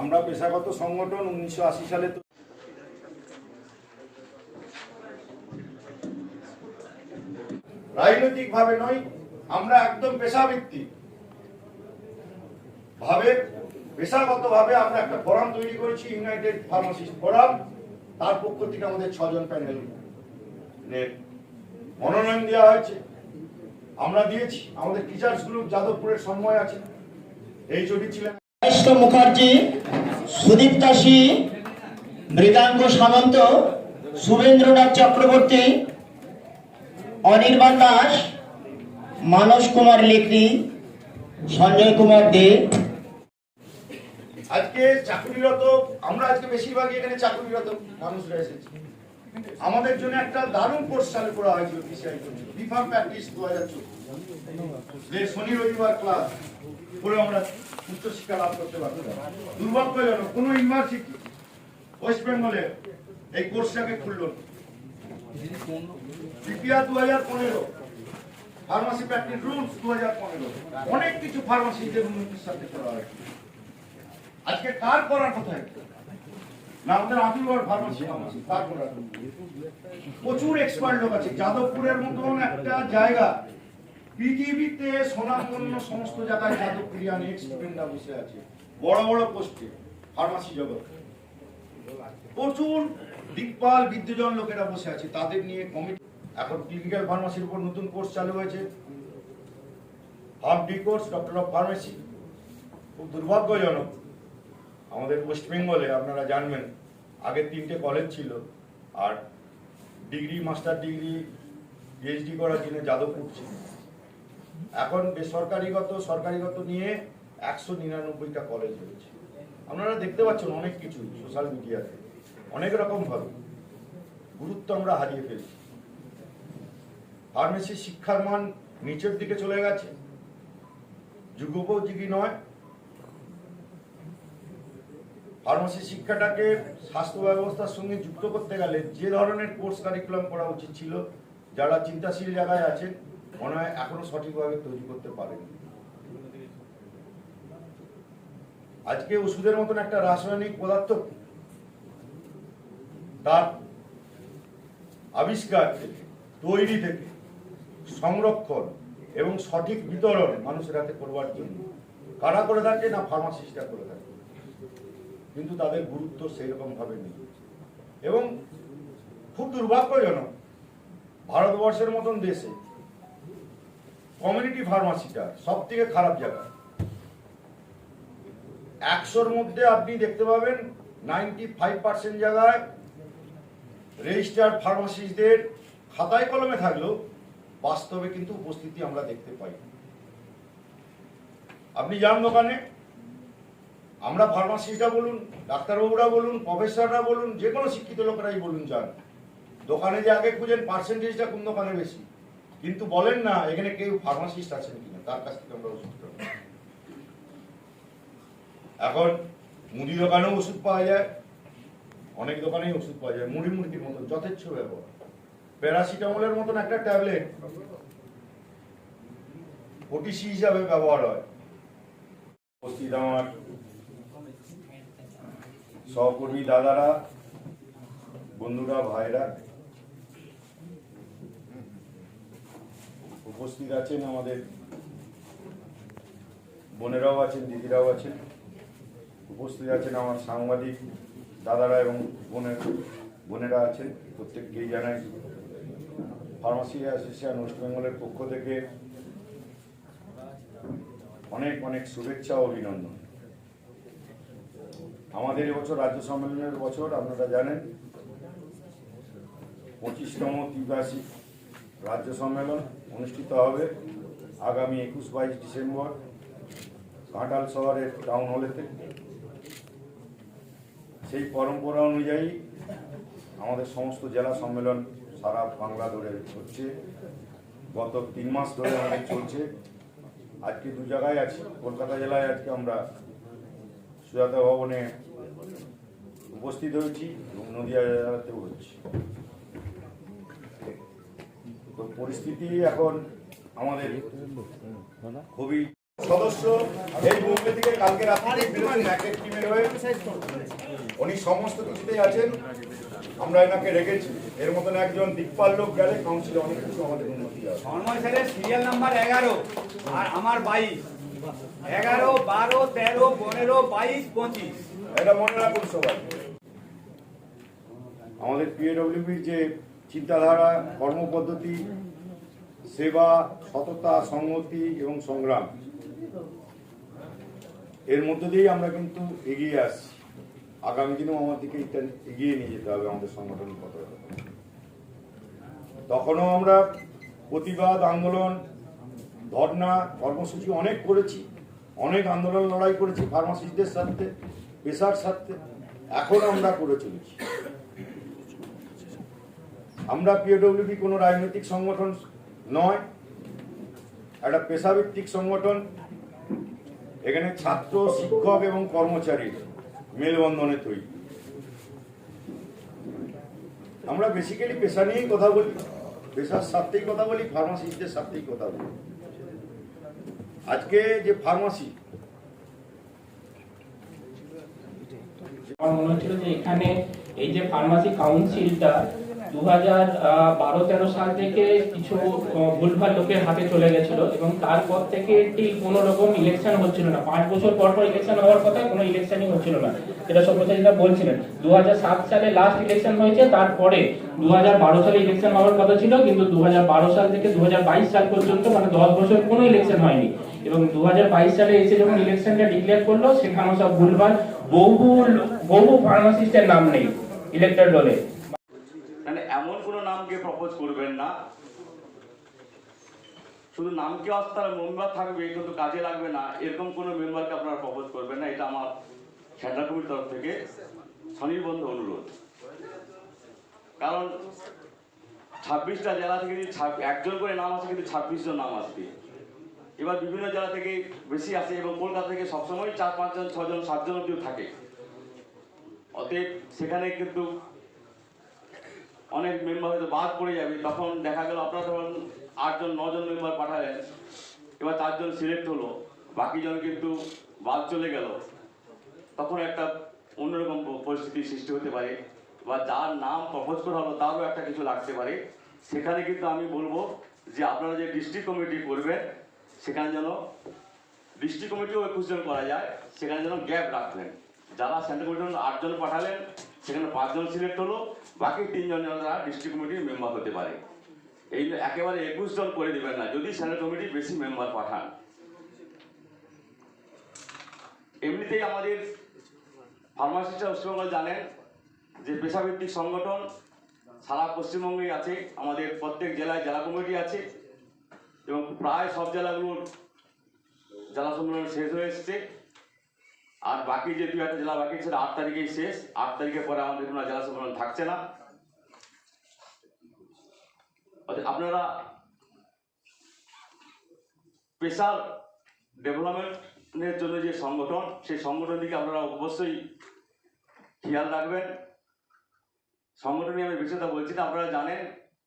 আমরা পেশাগত সংগঠন উনিশশো আশি সালে তো- রাজনৈতিক ভাবে নয়, আমরা একদম পেশাভিত্তিক। ভাবে পেশাগত ভাবে আমরা একটা ফোরাম তৈরি করেছি ইউনাইটেড ফার্মাসিস্ট ফোরাম তার পক্ষ থেকে আমাদের ছজন প্যানেল মনোনয়ন দেওয়া হয়েছে। আমরা দিয়েছি। আমাদের টিচার্স গ্রুপ যাদবপুরের সময় আছে। এই ছবি ছিলেন কৃষ্ণ মুখার্জি, সুদীপ দাসী, মৃদাঙ্গ সামন্ত, শুভেন্দ্রনাথ চক্রবর্তী, অনির্বাণ দাস, মানস কুমার লেখি সঞ্জয় কুমার দে। আজকে চাকরিরত, আমরা আজকে বেশিরভাগই এখানে চাকরিরত মানুষরা এসেছি। আমাদের জন্য একটা দারুণ কোর্স চালু করা হয়েছিল পিসিআই বিফার্ম প্র্যাকটিস দু হাজার যে শনি রবিবার ক্লাস। আমরা উচ্চশিক্ষা লাভ করতে পারব। দুর্ভাগ্যজনক ইউনিভার্সিটি ওয়েস্ট বেঙ্গলে এই কোর্সটাকে খুলল দু হাজার পনেরো ফার্মাসি প্র্যাকটিস রুলস দু হাজার পনেরো, অনেক কিছু ফার্মাসিদের উন্নতির সাথে করা হয়েছে আজকে কার করার কথা? না, আমাদের আতুলগড় ফার্মাসি কার করার প্রচুর এক্সপার্ট লোক আছে। যাদবপুরের মতন একটা জায়গা পৃথিবীতে স্বনামধন্য সমস্ত জায়গায় যাদবপুরিয়ান স্টুডেন্টরা বসে আছে। বড় বড় পোস্টে ফার্মাসি জগৎ প্রচুর দিকপাল বিদ্যুজন লোকেরা বসে আছে, তাদের নিয়ে কমিটি এখন ক্লিনিক্যাল ফার্মাসির উপর নতুন কোর্স চালু হয়েছে। Half D course doctor of pharmacy খুব দুর্ভাগ্যজনক। আমাদের ওয়েস্ট বেঙ্গলে আপনারা জানবেন, আগে তিনটে কলেজ ছিল, আর ডিগ্রি মাস্টার ডিগ্রি পিএইচডি করার জন্য যাদবপুর ছিল। এখন বেসরকারিগত, সরকারিগত নিয়ে একশো নিরানব্বইটা কলেজ রয়েছে আপনারা দেখতে পাচ্ছেন অনেক কিছু সোশ্যাল মিডিয়াতে অনেক রকম ভাবে গুরুত্ব আমরা হারিয়ে ফেলছি। ফার্মেসি শিক্ষার মান নিচের দিকে চলে গেছে। যুগোপযোগী নয়। ফার্মাসি শিক্ষাটাকে স্বাস্থ্য ব্যবস্থার সঙ্গে যুক্ত করতে গেলে যে ধরনের কোর্স কারিকুলাম করা উচিত ছিল, যারা চিন্তাশীল জায়গায় আছেন মনে হয় এখনও সঠিকভাবে তৈরি করতে পারেনি। আজকে ওষুধের মতন একটা রাসায়নিক পদার্থ তার আবিষ্কার তৈরি থেকে, সংরক্ষণ এবং সঠিক বিতরণ মানুষের হাতে করবার জন্য। কারা করে থাকে না ফার্মাসিস্টরা করে থাকে? কিন্তু তাদের গুরুত্ব সেই রকম ভাবে নেই। এবং খুব দুর্ভাগ্যজনক, ভারতবর্ষের মতন দেশে কমিউনিটি ফার্মাসিটা সব থেকে খারাপ জায়গা। একশোর মধ্যে আপনি দেখতে পাবেন নাইনটি ফাইভ পার্সেন্ট জায়গায় রেজিস্টার্ড ফার্মাসিস্টদের খাতায় কলমে থাকলেও বাস্তবে কিন্তু উপস্থিতি আমরা দেখতে পাই। আপনি যান দোকানে, আমরা ফার্মাসিস্টরা বলুন, ডাক্তারবাবুরা বলুন, প্রফেসররা বলুন যে কোনো শিক্ষিত লোকেরাই বলুন যান। দোকানে যে আগে খুঁজেন, পার্সেন্টেজটা কোন দোকানে বেশি? কিন্তু বলেন না, এখানে কেউ ফার্মাসিস্ট আছেন কিনা? তার কাছ থেকে আমরা ওষুধ কিনবো। এখন মুদি দোকানেও ওষুধ পাওয়া যায়, অনেক দোকানেই ওষুধ পাওয়া যায়, মুড়ি মুড়ির মতন, যথেচ্ছ ব্যবহার। প্যারাসিটামলের মতন একটা ট্যাবলেট ওটিসি হিসাবে ব্যবহার হয়। উপস্থিত আমার সহকর্মী দাদারা, বন্ধুরা, ভাইরা উপস্থিত আছেন আমাদের বোনেরাও আছেন, দিদিরাও আছেন। উপস্থিত আছেন আমার সাংবাদিক দাদারা এবং বোনের, বোনেরা আছেন। প্রত্যেককেই জানাই ফার্মাসি অ্যাসোসিয়েশন ওয়েস্ট বেঙ্গলের পক্ষ থেকে অনেক অনেক শুভেচ্ছা ও অভিনন্দন। আমাদের এবছর রাজ্য সম্মেলনের বছর আপনারা জানেন, পঁচিশতম ত্রিবার্ষিক রাজ্য সম্মেলন। অনুষ্ঠিত হবে আগামী একুশ বাইশ ডিসেম্বর ঘাটাল শহরের টাউন হলেতে সেই পরম্পরা অনুযায়ী আমাদের সমস্ত জেলা সম্মেলন সারা বাংলা ধরে হচ্ছে গত তিন মাস ধরে আমাদের চলছে। আজকে দু জায়গায় আছি। কলকাতা জেলায় আজকে আমরা সুজাতা ভবনে উপস্থিত হয়েছি এবং নদিয়া জেলাতেও হচ্ছি পরিস্থিতি এখন আমাদের খুবই সদস্য। এই মুম্বাই থেকে কালকে রাত্রে টিমের হয়ে উনি সমস্ত কিছুতেই আছেন। আমরা এনাকে রেখেছি। এর মতন একজন দিকপাল লোক গেলে কাউন্সিলে অনেক কিছু আমাদের উন্নতি হবে। ধর্ময় স্যারের সিরিয়াল নাম্বার এগারো আর আমার বাইশ। এগারো বারো তেরো পনেরো বাইশ পঁচিশ। এটা মনে রাখুন সবাই। আমাদের পিএডব্লিউপির যে চিন্তাধারা, কর্মপদ্ধতি, সেবা, সততা সংহতি এবং সংগ্রাম। এর মধ্য দিয়েই আমরা কিন্তু এগিয়ে আসছি। আগামী দিনেও আমাদেরকে এগিয়ে নিয়ে যেতে হবে আমাদের সংগঠন কত তখনও আমরা প্রতিবাদ, আন্দোলন, ধর্না, কর্মসূচি অনেক করেছি। অনেক আন্দোলন লড়াই করেছি ফার্মাসিস্টদের সাথে, পেশার সাথে। এখন আমরা করে চলেছি। আমরা পিওডব্লিউপি কোনো রাজনৈতিক সংগঠন নয়, একটা পেশাভিত্তিক সংগঠন, এখানে ছাত্র, শিক্ষক এবং কর্মচারী মেলবন্ধনে তৈরি। আমরা বেসিক্যালি পেশা নিয়েই কথা বলি, পেশার সাথেই কথা বলি ফার্মাসিস্টদের সাথেই কথা বলি। আজকে যে ফার্মাসি আমার মনে হচ্ছিল যে এখানে এই যে ফার্মাসি কাউন্সিলটা দু হাজার বারো তেরো সাল থেকে কিছু ভুলভাল লোকের হাতে চলে গেছিল এবং তারপর থেকে এটি কোনো রকম ইলেকশন হচ্ছিল না। পাঁচ বছর পর পর ইলেকশন হওয়ার কথা কোনো ইলেকশনই হচ্ছিল না। যেটা সব্যসাচীরা বলছিলেন। দু হাজার সাত সালে লাস্ট ইলেকশন হয়েছে, তারপরে দু হাজার বারো সালে ইলেকশন হওয়ার কথা ছিল, কিন্তু দু হাজার বারো সাল থেকে দু হাজার বাইশ সাল পর্যন্ত মানে দশ বছর কোনো ইলেকশন হয়নি। এবং দু হাজার বাইশ সালে এসে যখন ইলেকশনটা ডিক্লেয়ার করল, সেখানেও সব ভুলভাল বহু বহু ফার্মাসিস্টের নাম নেই ইলেক্টেড দলে মানে এমন কোনো নামকে প্রপোজ করবেন না। শুধু নামকে অস্তার মেম্বার থাকবে কিন্তু কাজে লাগবে না। এরকম কোনো মেম্বারকে আপনারা প্রপোজ করবেন না, এটা আমার সেন্ট্রাল কমিটির তরফ থেকে স্বনির্বন্ধ অনুরোধ। কারণ ছাব্বিশটা জেলা থেকে যদি একজন করে নাম আসে, কিন্তু ছাব্বিশ জন নাম আসবে। এবার বিভিন্ন জেলা থেকে বেশি আসে এবং কলকাতা থেকে সবসময় চার, পাঁচজন, ছজন, সাতজন অব্দিও থাকে। অতএব সেখানে কিন্তু অনেক মেম্বার হয়তো বাদ পড়ে যাবে। তখন দেখা গেল আপনারা ধরুন আটজন, নজন মেম্বার পাঠালেন। এবার চারজন সিলেক্ট হলো। বাকিজন কিন্তু বাদ চলে গেল। তখন একটা অন্যরকম প- পরিস্থিতির সৃষ্টি হতে পারে বা যার নাম প্রপোজ করা হলো তারও একটা কিছু লাগতে পারে। সেখানে কিন্তু আমি বলব যে আপনারা যে ডিস্ট্রিক্ট কমিটি করবেন, সেখানে যেন ডিস্ট্রিক্ট কমিটিও একুশ জন করা যায়, সেখানে যেন গ্যাপ রাখবেন। যারা সেন্ট্রাল কমিটির আটজন পাঠালেন সেখানে পাঁচজন সিলেক্ট হলো, বাকি তিনজন যারা ডিস্ট্রিক্ট কমিটির মেম্বার হতে পারে। এই একেবারে একুশ জন করে দিবেন না, যদি সেন্ট্রাল কমিটি বেশি মেম্বার পাঠান। এমনিতেই আমাদের ফার্মাসিস্টরা পশ্চিমবঙ্গ জানেন যে পেশাভিত্তিক সংগঠন সারা পশ্চিমবঙ্গেই আছে, আমাদের প্রত্যেক জেলায় জেলা কমিটি আছে এবং প্রায় সব জেলাগুলোর জেলা সম্মেলন শেষ হয়ে এসছে। আর বাকি যে দু একটা জেলা বাকি ছিল, আট তারিখেই শেষ। আট তারিখের পরে আমাদের কোনো জেলা সম্মেলন থাকছে না। আপনারা পেশার ডেভেলপমেন্টের জন্য যে সংগঠন, সেই সংগঠন দিকে আপনারা অবশ্যই খেয়াল রাখবেন। সংগঠন নিয়ে আমি বিষয়টা বলছি না, আপনারা জানেন